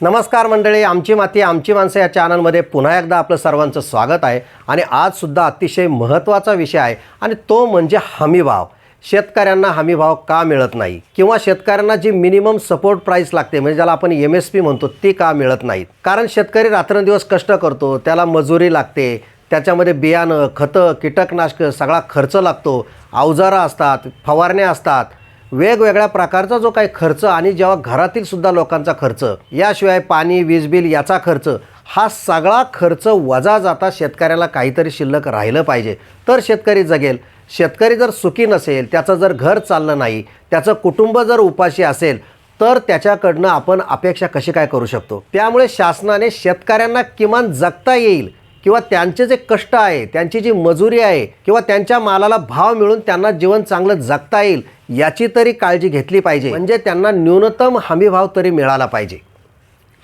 नमस्कार मंडळी आमची माती आमची माणसं या चॅनलमध्ये पुन्हा एकदा आपलं सर्वांचं स्वागत आहे. आणि आजसुद्धा अतिशय महत्त्वाचा विषय आहे आणि तो म्हणजे हमीभाव. शेतकऱ्यांना हमीभाव का मिळत नाही? किंवा शेतकऱ्यांना जी मिनिमम सपोर्ट प्राईस लागते म्हणजे ज्याला आपण एम एस पी म्हणतो ती का मिळत नाहीत? कारण शेतकरी रात्रंदिवस कष्ट करतो त्याला मजुरी लागते त्याच्यामध्ये बियाणं खतं कीटकनाशकं सगळा खर्च लागतो अवजारं असतात फवारण्या असतात वेगवेगळ्या प्रकारचा जो काही खर्च आणि जेव्हा घरातील सुद्धा लोकांचा खर्च याशिवाय पाणी वीज बिल याचा खर्च हा सगळा खर्च वजा जाता शेतकऱ्याला काहीतरी शिल्लक राहिलं पाहिजे. तर शेतकरी जगेल. शेतकरी जर सुखी नसेल त्याचं जर घर चाललं नाही त्याचं कुटुंब जर उपाशी असेल तर त्याच्याकडनं आपण अपेक्षा कशी काय करू शकतो? त्यामुळे शासनाने शेतकऱ्यांना किमान जगता येईल. किंवा त्यांचे जे कष्ट आहे त्यांची जी मजुरी आहे किंवा त्यांच्या मालाला भाव मिळून त्यांना जीवन चांगलं जगता येईल याची तरी काळजी घेतली पाहिजे. म्हणजे त्यांना न्यूनतम हमीभाव तरी मिळाला पाहिजे.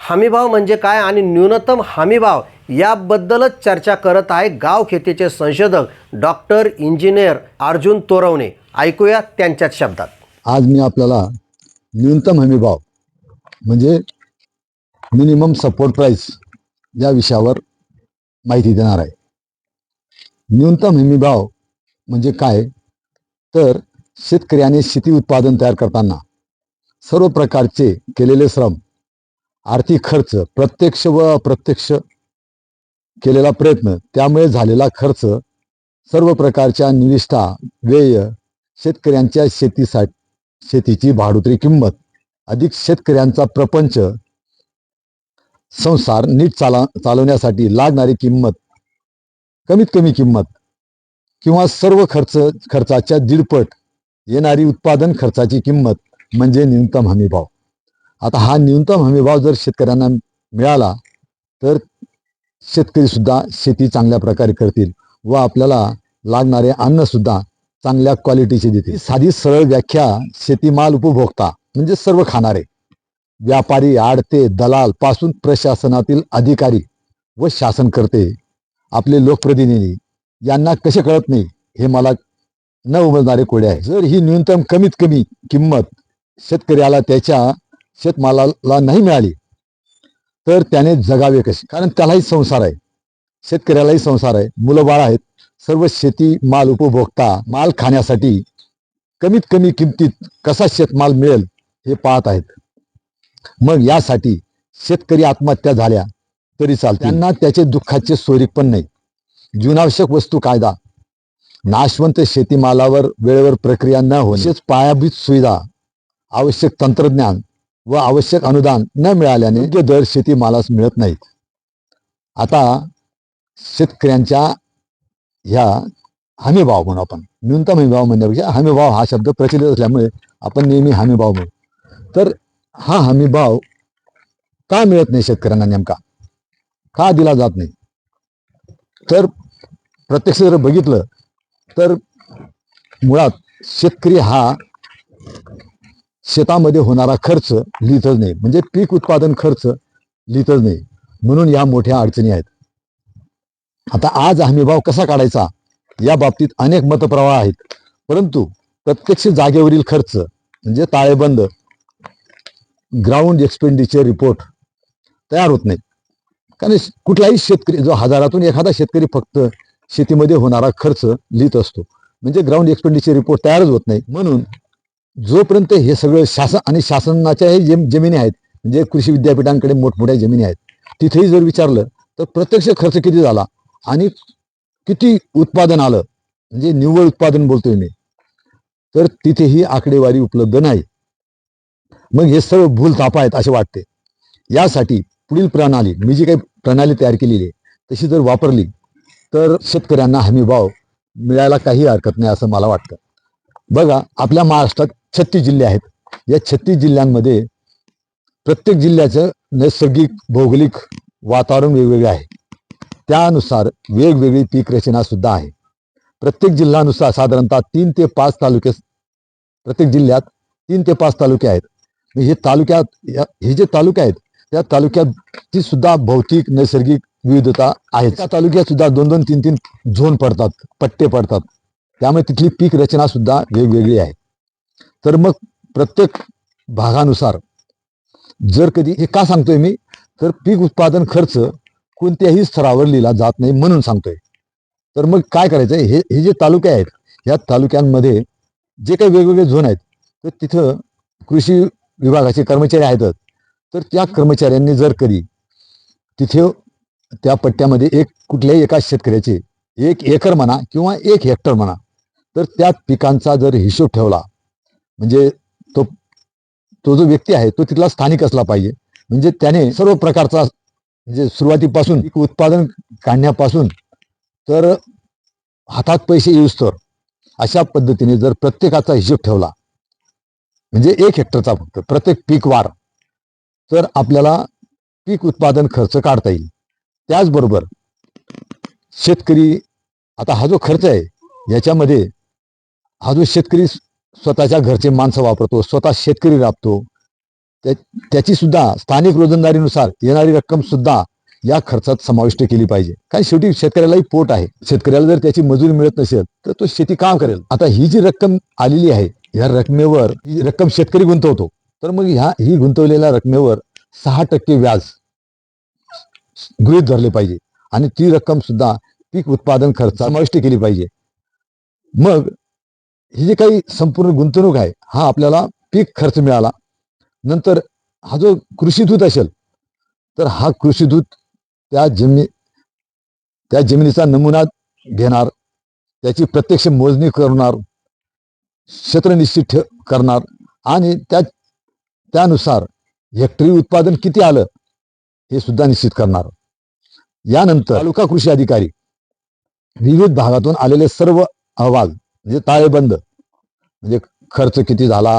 हमीभाव म्हणजे काय आणि न्यूनतम हमीभाव याबद्दलच चर्चा करत आहे गाव खेतीचे संशोधक डॉक्टर इंजिनियर अर्जुन तोरवणे. ऐकूया त्यांच्याच शब्दात. आज मी आपल्याला न्यूनतम हमीभाव म्हणजे मिनिमम सपोर्ट प्राईस या विषयावर माहिती देणार आहे. न्यूनतम हमीभाव म्हणजे काय? तर शेतकऱ्याने शेती उत्पादन तयार करताना सर्व प्रकारचे केलेले श्रम आर्थिक खर्च प्रत्यक्ष व अप्रत्यक्ष केलेला प्रयत्न त्यामुळे झालेला खर्च सर्व प्रकारच्या निविष्ठा व्यय शेतकऱ्यांच्या शेतीसाठी शेतीची भाडुतरी किंमत अधिक शेतकऱ्यांचा प्रपंच संसार नीट चाला चालवण्यासाठी लागणारी किंमत कमीत कमी किंमत किंवा सर्व खर्च खर्चाच्या दीडपट येणारी उत्पादन खर्चाची किंमत म्हणजे न्यूनतम हमीभाव आता हा न्यूनतम हमीभाव जर शेतकऱ्यांना मिळाला तर शेतकरी सुद्धा शेती चांगल्या प्रकारे करतील व आपल्याला लागणारे अन्न सुद्धा चांगल्या क्वालिटीचे देतील. साधी सरळ व्याख्या शेतीमाल उपभोक्ता म्हणजे सर्व खाणारे. व्यापारी आडते दलाल पासून प्रशासनातील अधिकारी व शासनकर्ते आपले लोकप्रतिनिधी यांना कसे कळत नाही हे मला न उमजणारे कोडे आहे जर ही न्यूनतम कमीत कमी किंमत शेतकऱ्याला त्याच्या शेतमालाला नाही मिळाली तर त्याने जगावे कसे? कारण त्यालाही संसार आहे. शेतकऱ्यालाही संसार आहे. मुलं बाळ आहेत. सर्व शेती माल उपभोक्ता माल खाण्यासाठी कमीत कमी किमतीत कसा शेतमाल मिळेल हे पाहत आहेत. मग यासाठी शेतकरी आत्महत्या झाल्या तरी चालते त्यांना त्याचे दुःखाचे सोरीक पण नाही. जीवनावश्यक वस्तू कायदा. नाशवंत शेतीमालावर वेळेवर प्रक्रिया न होणेच पायाभूत सुविधा. आवश्यक तंत्रज्ञान व आवश्यक अनुदान न मिळाल्याने योग्य दर शेतीमालास मिळत नाहीत. आता शेतकऱ्यांच्या ह्या हमीभाव म्हणू आपण. न्यूनतम हमीभाव म्हणण्यापेक्षा हमीभाव हा शब्द प्रचलित असल्यामुळे आपण नेहमी हमीभाव म्हणू. तर हा हमीभाव का मिळत नाही शेतकऱ्यांना नेमका? का दिला जात नाही? तर प्रत्यक्ष जर बघितलं तर मुळात शेतकरी हा शेतामध्ये होणारा खर्च लिहितच नाही. म्हणजे पीक उत्पादन खर्च लिहितच नाही. म्हणून या मोठ्या अडचणी आहेत. आता आज हमीभाव कसा काढायचा? या बाबतीत अनेक मतप्रवाह आहेत. परंतु प्रत्यक्ष जागेवरील खर्च म्हणजे ताळेबंद ग्राउंड एक्सपेंडिचर रिपोर्ट तयार होत नाही. कारण कुठलाही शेतकरी जो हजारातून एखादा शेतकरी फक्त शेतीमध्ये होणारा खर्च लिहित असतो. म्हणजे ग्राउंड एक्सपेंडिचर रिपोर्ट तयारच होत नाही. म्हणून जोपर्यंत हे सगळं शासन आणि शासनाच्या हे जे जमिनी आहेत म्हणजे कृषी विद्यापीठांकडे मोठमोठ्या जमिनी आहेत तिथेही जर विचारलं तर प्रत्यक्ष खर्च किती झाला आणि किती उत्पादन आलं? म्हणजे निव्वळ उत्पादन बोलतोय मी. तर तिथेही आकडेवारी उपलब्ध नाही. मग हे सर्व भूल थापा आहेत असे वाटते. यासाठी पुढील प्रणाली मी जी काही प्रणाली तयार केलेली आहे तशी जर वापरली तर शेतकऱ्यांना हमीभाव मिळायला काही हरकत नाही असं मला वाटतं. बघा आपल्या महाराष्ट्रात छत्तीस जिल्हे आहेत. या छत्तीस जिल्ह्यांमध्ये प्रत्येक जिल्ह्याचं नैसर्गिक भौगोलिक वातावरण वेगवेगळे आहे. त्यानुसार वेगवेगळी पीक रचना सुद्धा आहे. प्रत्येक जिल्ह्यानुसार साधारणतः तीन ते पाच तालुके प्रत्येक जिल्ह्यात तीन ते पाच तालुके आहेत. हे तालुक्यात या- हे जे तालुके आहेत त्या तालुक्यात ती सुद्धा भौतिक नैसर्गिक विविधता आहे त्या तालुक्यात सुद्धा दोन दोन तीन तीन झोन पडतात पट्टे पडतात. त्यामुळे तिथली पीक रचना सुद्धा वेगवेगळी आहे. तर मग प्रत्येक भागानुसार जर कधी हे का सांगतोय मी? तर पीक उत्पादन खर्च कोणत्याही स्तरावर लिहिला जात नाही म्हणून सांगतोय. तर मग काय करायचं हे हे जे तालुके आहेत या तालुक्यांमध्ये जे काही वेगवेगळे झोन आहेत तर तिथं कृषी विभागाचे कर्मचारी आहेत. तर त्या कर्मचाऱ्यांनी जर कधी तिथे त्या पट्ट्यामध्ये एक कुठल्याही एका शेतकऱ्याचे एक एकर म्हणा किंवा एक हेक्टर म्हणा तर त्या पिकांचा जर हिशोब ठेवला म्हणजे तो तो जो व्यक्ती आहे तो तिथला स्थानिक असला पाहिजे. म्हणजे त्याने सर्व प्रकारचा म्हणजे सुरुवातीपासून पीक उत्पादन काढण्यापासून तर हातात पैसे येऊस तर अशा पद्धतीने जर प्रत्येकाचा हिशोब ठेवला म्हणजे एक हेक्टरचा फक्त प्रत्येक पीक वार तर आपल्याला पीक उत्पादन खर्च काढता येईल. त्याचबरोबर शेतकरी आता हा जो खर्च आहे याच्यामध्ये हा जो शेतकरी स्वतःच्या घरचे माणसं वापरतो स्वतः शेतकरी राबतो त्या- त्याची सुद्धा स्थानिक रोजंदारीनुसार येणारी रक्कम सुद्धा या खर्चात समाविष्ट केली पाहिजे. कारण शेवटी शेतकऱ्यालाही पोट आहे. शेतकऱ्याला जर त्याची मजुरी मिळत नसेल तर तो शेती काम करेल. आता ही जी रक्कम आलेली आहे या रकमेवर ही रक्कम शेतकरी गुंतवतो. तर मग ह्या ही गुंतवलेल्या रकमेवर सहा टक्के व्याज गृहीत धरले पाहिजे. आणि ती रक्कम सुद्धा पीक उत्पादन खर्च समाविष्ट केली पाहिजे. मग ही जी काही संपूर्ण गुंतवणूक आहे हा आपल्याला पीक खर्च मिळाला. नंतर हा जो कृषीदूत असेल तर हा कृषीदूत त्या जमी त्या जमिनीचा नमुना घेणार त्याची प्रत्यक्ष मोजणी करणार क्षेत्र निश्चित ठे करणार. आणि त्या त्यानुसार हेक्टरी उत्पादन किती आलं हे सुद्धा निश्चित करणार. यानंतर तालुका कृषी अधिकारी विविध भागातून आलेले सर्व अहवाल म्हणजे ताळेबंद म्हणजे खर्च किती झाला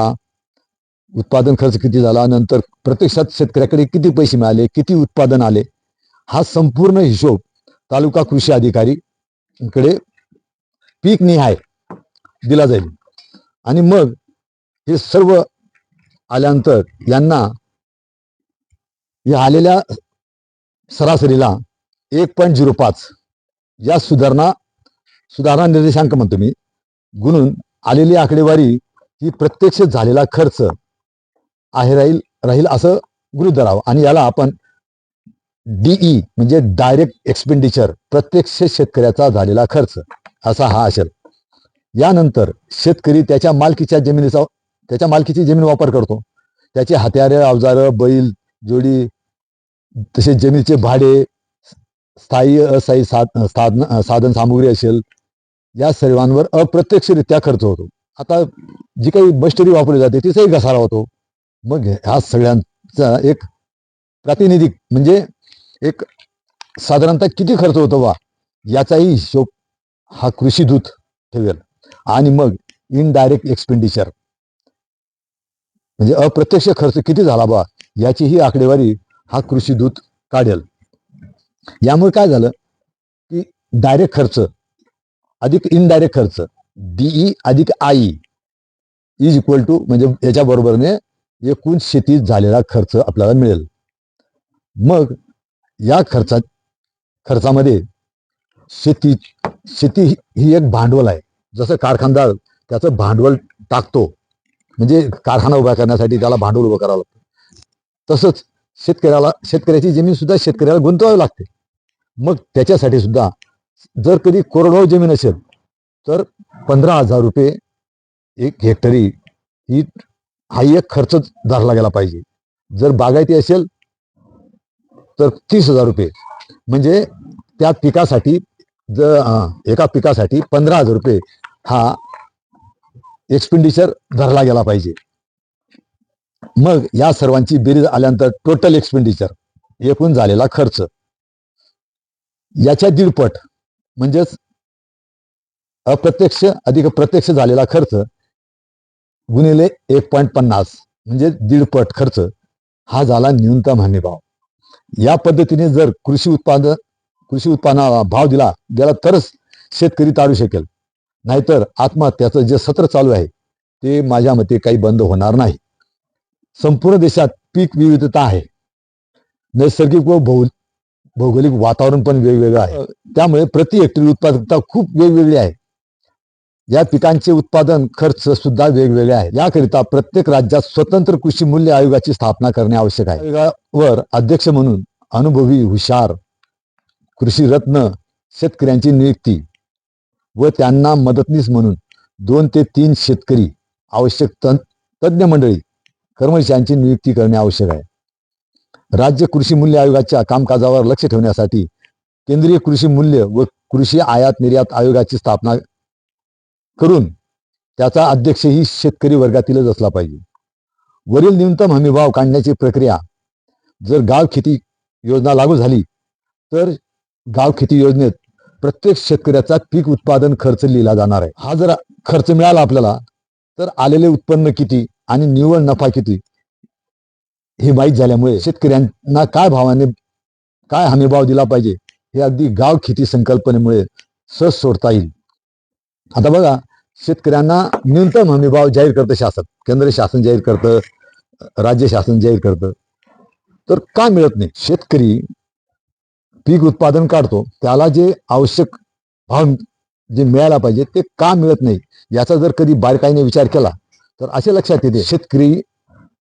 उत्पादन खर्च किती झाला नंतर प्रत्यक्षात शेतकऱ्याकडे किती पैसे मिळाले किती उत्पादन आले हा संपूर्ण हिशोब तालुका कृषी अधिकारी कडे पीक निहाय दिला जाईल. आणि मग हे सर्व आल्यानंतर यांना या आलेल्या सरासरीला एक पॉईंट झिरो पाच या सुधारणा सुधारणा निर्देशांक म्हणतो मी गुणून आलेली आकडेवारी ही प्रत्यक्ष झालेला खर्च आहे राहील राहील असं गृहित धरावं. आणि याला आपण डीई म्हणजे डायरेक्ट एक्सपेंडिचर प्रत्यक्ष शेतकऱ्याचा झालेला खर्च असा हा असेल. यानंतर शेतकरी त्याच्या मालकीच्या जमिनीचा त्याच्या मालकीची जमीन वापर करतो. त्याचे हत्यारे अवजारं बैल जोडी तसे जमिनीचे भाडे स्थायी अस्थायी साध साधन साधन सामुग्री असेल या सर्वांवर अप्रत्यक्षरित्या खर्च होतो. आता जी काही मशिनरी वापरली जाते तिचाही घसारा होतो. मग ह्या सगळ्यांचा एक प्रातिनिधिक म्हणजे एक साधारणतः किती खर्च होतो बा? याचाही हिशोब हा कृषीदूत ठेवेल. आणि मग इनडायरेक्ट एक्सपेंडिचर म्हणजे अप्रत्यक्ष खर्च किती झाला बा याची ही आकडेवारी हा कृषी दूत काढेल. यामुळे काय झालं की डायरेक्ट खर्च अधिक इनडायरेक्ट खर्च डीई अधिक आई इज इक्वल टू म्हणजे याच्या बरोबरने एकूण शेतीत झालेला खर्च आपल्याला मिळेल. मग या खर्चात खर्चामध्ये शेती शेती ही- ही एक भांडवल आहे. जसं कारखानदार त्याचं भांडवल टाकतो म्हणजे कारखाना उभा करण्यासाठी त्याला भांडवल उभं करावं लागतं. तसंच शेतकऱ्याला शेतकऱ्याची जमीन सुद्धा शेतकऱ्याला गुंतवावी लागते. मग त्याच्यासाठी सुद्धा जर कधी कोरडवाहू जमीन असेल तर पंधरा हजार रुपये एक हेक्टरी ही हा एक खर्च धरला गेला पाहिजे. जर बागायती असेल तर तीस हजार रुपये. म्हणजे त्या पिकासाठी जर एका पिकासाठी पंधरा हजार रुपये हा एक्सपेंडिचर धरला गेला पाहिजे. मग या सर्वांची बेरीज आल्यानंतर टोटल एक्सपेंडिचर एकूण झालेला खर्च. याच्या दीडपट म्हणजेच अप्रत्यक्ष अधिक प्रत्यक्ष झालेला खर्च गुणिले एक पॉईंट पन्नास म्हणजे दीडपट खर्च हा झाला न्यूनतम हमी भाव या पद्धतीने जर कृषी उत्पादन कृषी उत्पादनाला भाव दिला गेला तरच शेतकरी तारू शकेल. नाहीतर आत्महत्याचं जे सत्र चालू आहे ते माझ्या मते काही बंद होणार नाही. संपूर्ण देशात पीक विविधता आहे. नैसर्गिक व भौ भौगोलिक वातावरण पण वेगवेगळं आहे. त्यामुळे प्रति हेक्टरी उत्पादकता खूप वेगवेगळी आहे. या पिकांचे उत्पादन खर्च सुद्धा वेगवेगळे आहे. याकरिता प्रत्येक राज्यात स्वतंत्र कृषी मूल्य आयोगाची स्थापना करणे आवश्यक आहे. आयोगावर अध्यक्ष म्हणून अनुभवी हुशार कृषी रत्न शेतकऱ्यांची नियुक्ती. व त्यांना मदतनीस म्हणून दोन ते तीन शेतकरी आवश्यक तन- तज्ज्ञ मंडळी कर्मचाऱ्यांची नियुक्ती करणे आवश्यक आहे. राज्य कृषी मूल्य आयोगाच्या कामकाजावर लक्ष ठेवण्यासाठी केंद्रीय कृषी मूल्य व कृषी आयात निर्यात आयोगाची स्थापना करून त्याचा अध्यक्षही शेतकरी वर्गातीलच असला पाहिजे. वरील न्यूनतम हमीभाव काढण्याची प्रक्रिया जर गाव खेती योजना लागू झाली तर गाव खेती योजनेत प्रत्येक शेतकऱ्याचा पीक उत्पादन खर्च लिहिला जाणार आहे. हा जर खर्च मिळाला आपल्याला तर आलेले उत्पन्न किती आणि निव्वळ नफा किती हे माहीत झाल्यामुळे शेतकऱ्यांना काय भावाने काय हमीभाव दिला पाहिजे हे अगदी गाव खेती संकल्पनेमुळे सहज सोडता येईल. आता बघा शेतकऱ्यांना न्यूनतम हमीभाव जाहीर करतं शासन. केंद्र शासन जाहीर करतं राज्य शासन जाहीर करतं. तर का मिळत नाही? शेतकरी पीक उत्पादन काढतो त्याला जे आवश्यक भाव जे मिळायला पाहिजे ते का मिळत नाही याचा जर कधी बारकाईने विचार केला तर असे लक्षात येते शेतकरी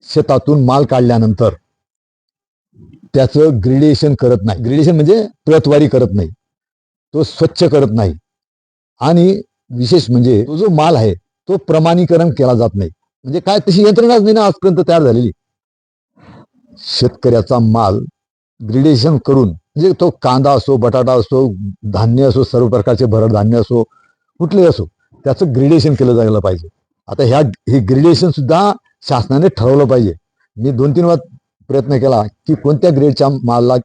शेतातून माल काढल्यानंतर त्याचं ग्रेडिएशन करत नाही. ग्रेडिएशन म्हणजे प्रतवारी करत नाही. तो स्वच्छ करत नाही. आणि विशेष म्हणजे तो जो माल आहे तो प्रमाणीकरण केला जात नाही. म्हणजे काय तशी यंत्रणाच नाही ना आजपर्यंत तयार झालेली. शेतकऱ्याचा माल ग्रेडेशन करून म्हणजे तो कांदा असो बटाटा असो धान्य असो सर्व प्रकारचे भरड धान्य असो कुठलेही असो त्याचं ग्रेडेशन केलं जायला पाहिजे. आता ह्या हे ग्रेडेशन सुद्धा शासनाने ठरवलं पाहिजे. मी दोन तीन वेळा प्रयत्न केला की कोणत्या ग्रेडच्या मालाला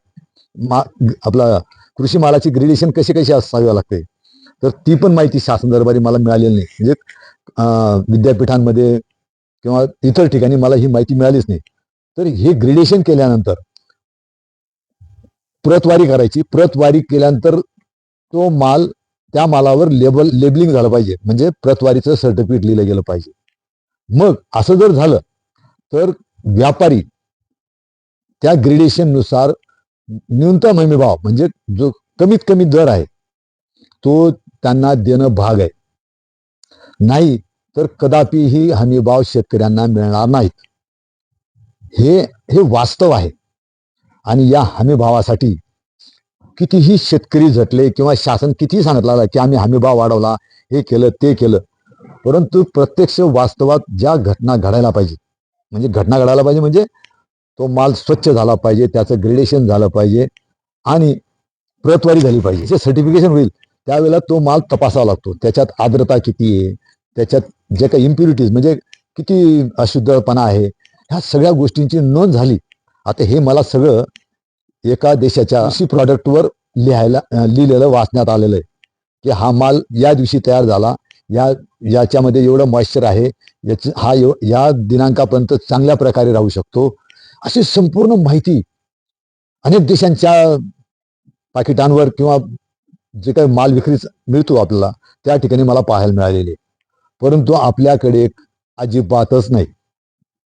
मा आपला कृषी मालाची ग्रेडेशन कशी कशी असावी लागते? तर ती पण माहिती शासन दरबारी मला मिळालेली नाही. म्हणजे विद्यापीठांमध्ये किंवा इतर ठिकाणी मला ही माहिती मिळालीच नाही. तर हे ग्रेडेशन केल्यानंतर प्रतवारी करायची. प्रतवारी केल्यानंतर तो माल त्या मालावर लेबल लेबलिंग झालं पाहिजे. म्हणजे प्रतवारीचं सर्टिफिकेट लिहिलं गेलं पाहिजे. मग असं जर झालं तर व्यापारी त्या ग्रेडिएशननुसार न्यूनतम हमीभाव म्हणजे जो कमीत कमी दर आहे तो त्यांना देणं भाग आहे. नाही तर कदापि ही हमीभाव शेतकऱ्यांना मिळणार नाहीत. हे हे वास्तव आहे. आणि या हमीभावासाठी कितीही शेतकरी झटले किंवा शासन कितीही सांगितलं की आम्ही हमीभाव वाढवला हे केलं ते केलं परंतु प्रत्यक्ष वास्तवात ज्या घटना घडायला पाहिजे म्हणजे घटना घडायला पाहिजे म्हणजे तो माल स्वच्छ झाला पाहिजे त्याचं ग्रेडेशन झालं पाहिजे आणि प्रतवारी झाली पाहिजे. जे सर्टिफिकेशन होईल त्यावेळेला तो माल तपासावा लागतो. त्याच्यात आर्द्रता किती आहे? त्याच्यात जे काही इम्प्युरिटीज म्हणजे किती अशुद्धपणा आहे? ह्या सगळ्या गोष्टींची नोंद झाली आता हे मला सगळं एका देशाच्या कृषी प्रॉडक्टवर लिहायला लिहिलेलं वाचण्यात आलेलं आहे. की हा माल या दिवशी तयार झाला. या याच्यामध्ये एवढं मॉइश्चर आहे. याची हा एव- या दिनांकापर्यंत चांगल्या प्रकारे राहू शकतो. अशी संपूर्ण माहिती अनेक देशांच्या पाकिटांवर किंवा जे काही माल विक्री मिळतो आपल्याला त्या ठिकाणी मला पाहायला मिळालेली आहे. परंतु आपल्याकडे अजिबातच नाही.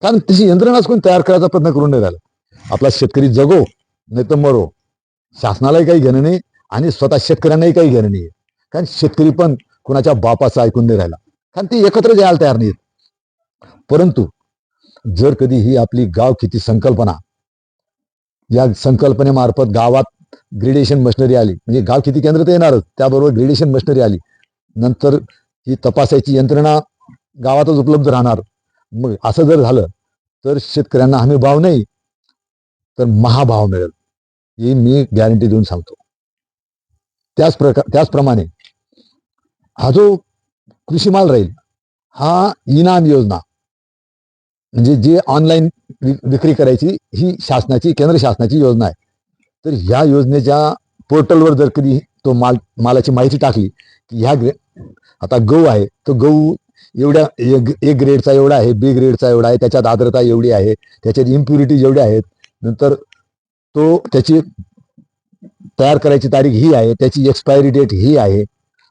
कारण तशी यंत्रणाच कोण तयार करायचा प्रयत्न करून नाही राहिला. आपला शेतकरी जगो नाही तर मरो. शासनालाही काही घेणं नाही आणि स्वतः शेतकऱ्यांनाही काही घेणं नाही. कारण शेतकरी पण कुणाच्या बापाचं ऐकून नाही राहिला. कारण ते एकत्र जायला तयार नाहीत. परंतु जर कधी ही आपली गाव किती संकल्पना या संकल्पनेमार्फत गावात ग्रेडिएशन मशिनरी आली म्हणजे गाव किती केंद्र तर येणारच त्याबरोबर ग्रेडिएशन मशिनरी आली नंतर ही तपासायची यंत्रणा गावातच उपलब्ध राहणार. मग असं जर झालं तर शेतकऱ्यांना हमी भाव नाही तर महाभाव मिळेल ही मी गॅरंटी देऊन सांगतो. त्याच प्रकार त्याचप्रमाणे हा जो कृषी माल राहील हा इनाम योजना म्हणजे जे ऑनलाईन विक्री करायची ही शासनाची केंद्र शासनाची योजना आहे. तर ह्या योजनेच्या पोर्टलवर जर कधी तो माल मालाची माहिती टाकली की ह्या आता गहू आहे तो गहू एवढ्या ए ग्रेडचा एवढा आहे बी ग्रेडचा एवढा आहे त्याच्यात आर्द्रता एवढी आहे त्याच्यात इम्प्युरिटी एवढ्या आहेत नंतर तो त्याची तयार करायची तारीख ही आहे त्याची एक्सपायरी डेट ही आहे.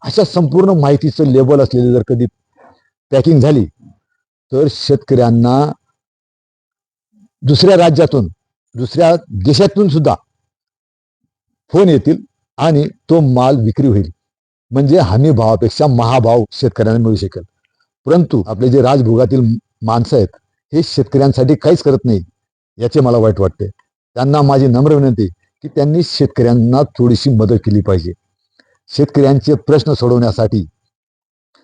अशा संपूर्ण माहितीचं लेबल असलेले जर कधी पॅकिंग झाली तर शेतकऱ्यांना दुसऱ्या राज्यातून दुसऱ्या देशातून सुद्धा फोन येतील आणि तो माल विक्री होईल. म्हणजे हमी भावापेक्षा महाभाव शेतकऱ्यांना मिळू शकेल. परंतु आपले जे राजभोगातील माणसं आहेत हे शेतकऱ्यांसाठी काहीच करत नाही याचे मला वाईट वाटते. त्यांना माझी नम्र विनंती की त्यांनी शेतकऱ्यांना थोडीशी मदत केली पाहिजे. शेतकऱ्यांचे प्रश्न सोडवण्यासाठी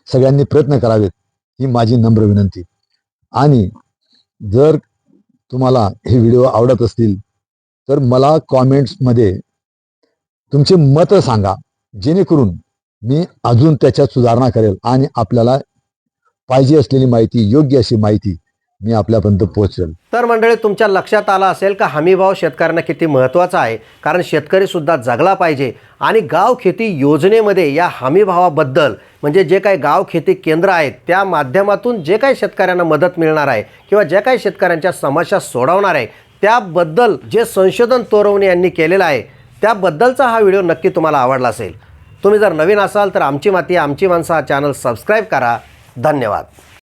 सगळ्यांनी प्रयत्न करावेत ही माझी नम्र विनंती. आणि जर तुम्हाला हे व्हिडिओ आवडत असतील तर मला कॉमेंट्समध्ये तुमचे मतं सांगा जेणेकरून मी अजून त्याच्यात सुधारणा करेल आणि आपल्याला पाहिजे असलेली माहिती योग्य अशी माहिती मी आपल्यापर्यंत पोहोचेल. तर मंडळी तुमच्या लक्षात आलं असेल का हमीभाव शेतकऱ्यांना किती महत्त्वाचा आहे? कारण शेतकरी सुद्धा जगला पाहिजे. आणि गाव खेती योजनेमध्ये या हमीभावाबद्दल म्हणजे जे काही गाव खेती केंद्र आहेत त्या माध्यमातून जे काही शेतकऱ्यांना मदत मिळणार आहे किंवा ज्या काही शेतकऱ्यांच्या समस्या सोडवणार आहे त्याबद्दल जे संशोधन तोरवणे यांनी केलेलं आहे त्याबद्दलचा हा व्हिडिओ नक्की तुम्हाला आवडला असेल. तुम्ही जर नवीन असाल तर आमची माती आमची माणसं हा चॅनल सबस्क्राईब करा. धन्यवाद.